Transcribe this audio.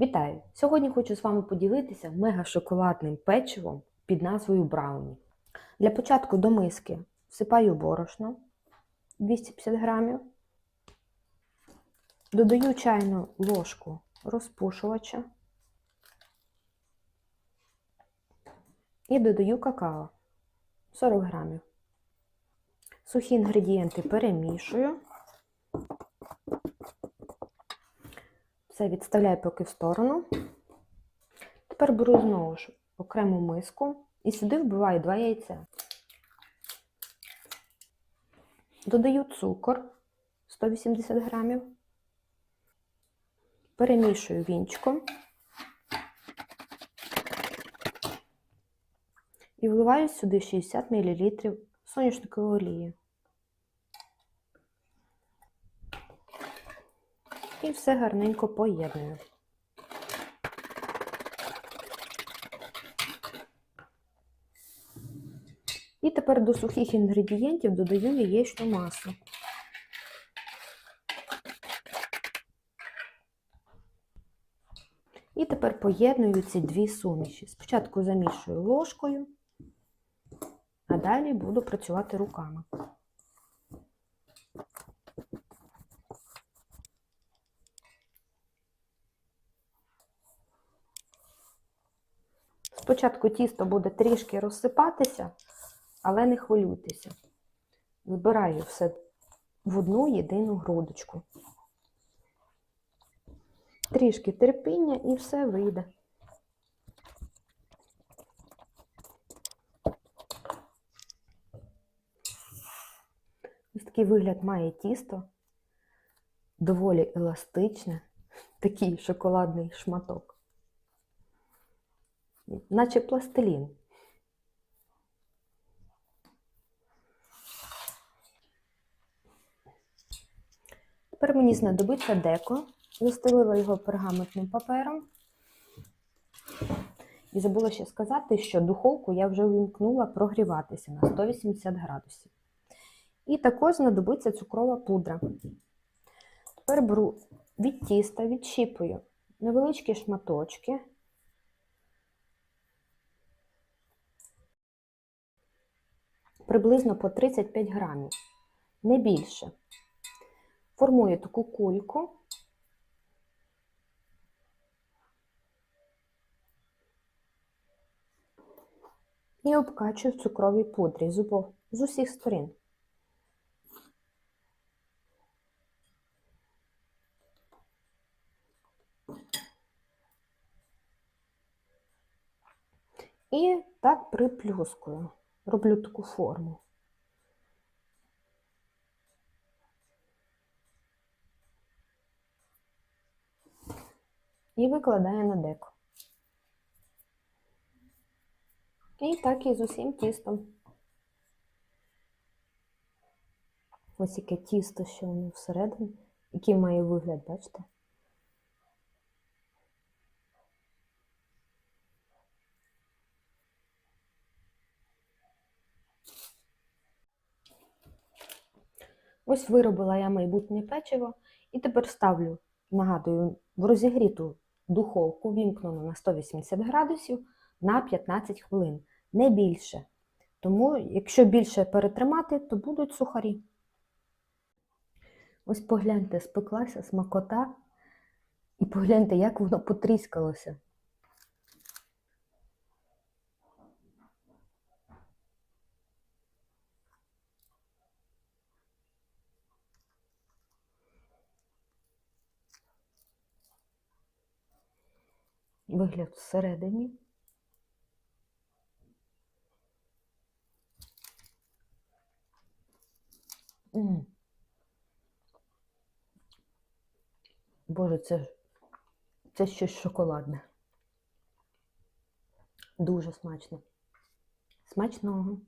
Вітаю! Сьогодні хочу з вами поділитися мега-шоколадним печивом під назвою Брауні. Для початку до миски всипаю борошно 250 грамів, додаю чайну ложку розпушувача і додаю какао 40 грамів. Сухі інгредієнти перемішую. Все відставляю поки в сторону. Тепер беру знову ж окрему миску і сюди вбиваю 2 яйця. Додаю цукор 180 грамів, перемішую вінчиком і вливаю сюди 60 мл соняшникової олії. І все гарненько поєдную. І тепер до сухих інгредієнтів додаю яєчну масу. І тепер поєдную ці дві суміші. Спочатку замішую ложкою, а далі буду працювати руками. Спочатку тісто буде трішки розсипатися, але не хвилюйтеся. Збираю все в одну єдину грудочку. Трішки терпіння і все вийде. Ось такий вигляд має тісто, доволі еластичне, такий шоколадний шматок наче пластилін. Тепер мені знадобиться деко. Застелила його пергаментним папером. І забула ще сказати, що духовку я вже увімкнула прогріватися на 180 градусів. І також знадобиться цукрова пудра. Тепер беру від тіста, відщіпую невеличкі шматочки. Приблизно по 35 грамів, не більше. Формую таку кульку. І обкачую в цукровій пудрі з, усіх сторін. І так приплюскую роблю таку форму. І викладаю на деко. І так і з усім тістом. Ось яке тісто, що воно всередині, який має вигляд, бачите? Ось виробила я майбутнє печиво і тепер ставлю, нагадую, в розігріту духовку, вімкнену на 180 градусів на 15 хвилин, не більше. Тому, якщо більше перетримати, то будуть сухарі. Ось погляньте, спеклася смакота, і погляньте, як воно потріскалося. Вигляд всередині. Боже, це, це щось шоколадне. Дуже смачно. Смачного.